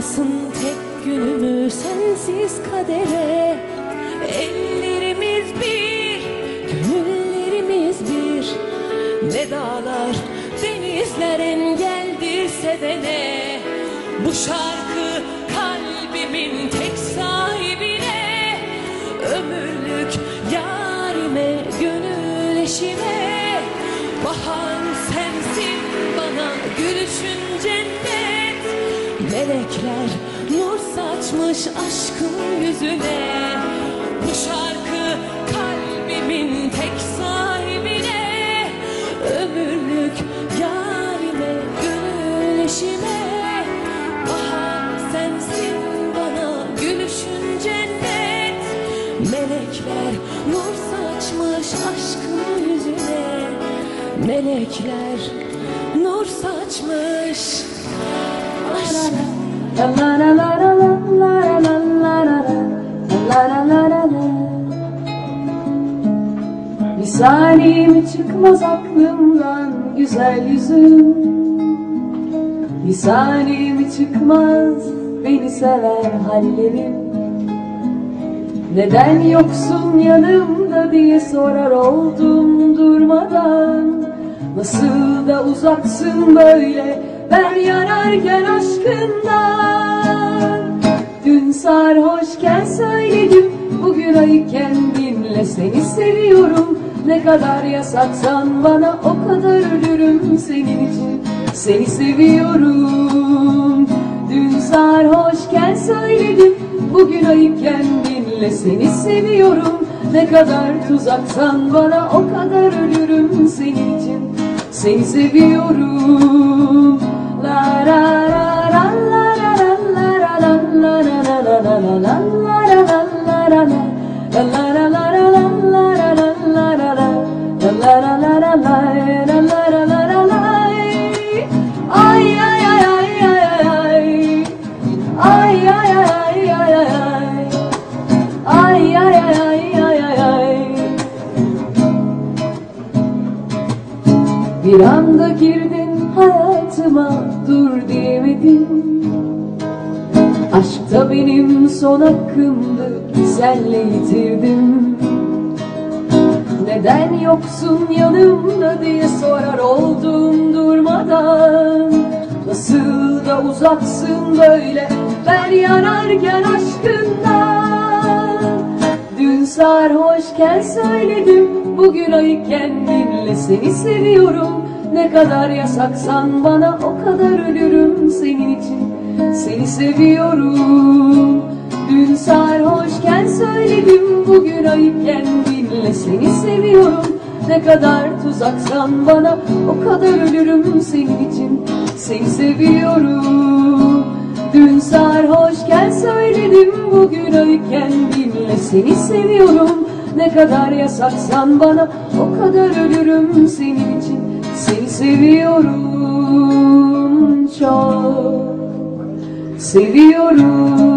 Olmasın tek günümü sensiz kadere. Ellerimiz bir, gönüllerimiz bir. Ne dağlar, denizler engeldir sevene. Bu şarkı kalbimin tek sahibine. Ömürlük yarime, gönül eşime. Bahar Melekler nur saçmış aşkın yüzüne. Bu şarkı kalbimin tek sahibine. Ömürlük yarime gönül eşime Bahar sensin bana gülüşün cennet Melekler nur saçmış aşkın yüzüne. Melekler nur saçmış ederiz. Bir saniyemi çıkmaz aklımdan güzel yüzün Bir saniyemi çıkmaz beni sever hallerin Neden yoksun yanımda diye sorar oldum durmadan Nasıl da uzaksın böyle ben yanarken aşkından. Dün sarhoşken söyledim bugün ayıkken dinle. Seni seviyorum Ne kadar yasaksan bana o kadar ölürüm senin için. Seni seviyorum. Dün sarhoşken söyledim bugün ayıkken dinle. Seni seviyorum Ne kadar tuzaksan bana o kadar ölürüm senin için. Seni seviyorum Bir anda girdin hayatıma dur diyemedim. Aşk da benim son hakkımdı senle yitirdim. Neden yoksun yanımda diye sorar oldum durmadan. Nasıl da uzaksın böyle ben yanarken aşkından sarhoşken söyledim. Bugün ayıkken dinle seni seviyorum. Ne kadar yasaksan bana o kadar ölürüm senin için. Seni seviyorum. Dün sarhoşken söyledim. Bugün ayıkken dinle seni seviyorum. Ne kadar tuzaksan bana o kadar ölürüm senin için. Seni seviyorum. Dün sarhoşken söyledim. Bugün ayıkken dinle seni seviyorum. Ne kadar yasaksan bana O kadar ölürüm senin için. Seni seviyorum çok. Seviyorum